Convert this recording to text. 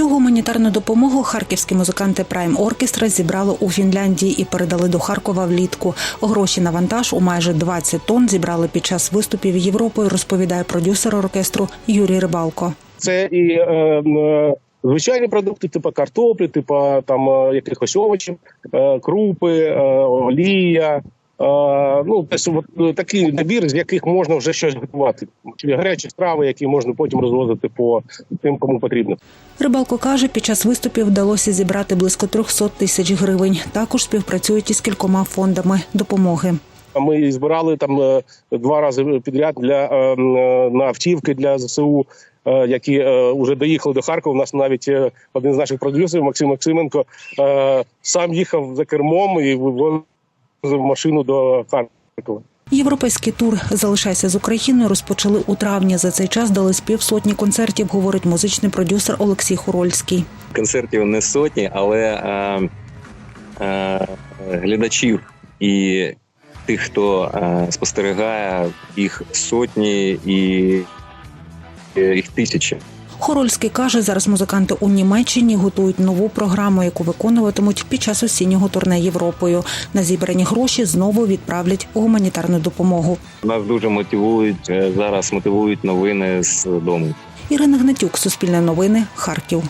Цю гуманітарну допомогу харківські музиканти Prime Orchestra зібрали у Фінляндії і передали до Харкова влітку. Гроші на вантаж у майже 20 тонн зібрали під час виступів Європою, розповідає продюсер оркестру Юрій Рибалко. Це і е, е, звичайні продукти, типу картоплі, типу там е, якихось овочів, е, крупи, е, олія. Ну, тобто, от, такий набір, з яких можна вже щось готувати. Чи гарячі страви, які можна потім розвозити по тим, кому потрібно. Рибалко каже, під час виступів вдалося зібрати близько 300 тисяч гривень. Також співпрацюють із кількома фондами допомоги. Ми збирали там е, два рази підряд для е, на автівки для ЗСУ, які вже доїхали до Харкова. У нас навіть один з наших продюсерів Максим Максименко сам їхав за кермом і машину до Харкова. Європейський тур Залишайся з Україною розпочали у травні. За цей час дали з півсотні концертів, говорить музичний продюсер Олексій Хорольський. концертів не сотні, але е, е, глядачів і тих, хто е, спостерігає, їх сотні і їх тисячі. Хорольський каже, зараз музиканти у Німеччині готують нову програму, яку виконуватимуть під час осіннього турне Європою. На зібрані гроші знову відправлять гуманітарну допомогу. Нас дуже мотивують е, зараз. Мотивують новини з дому. Ірина Гнатюк, Суспільне новини, Харків.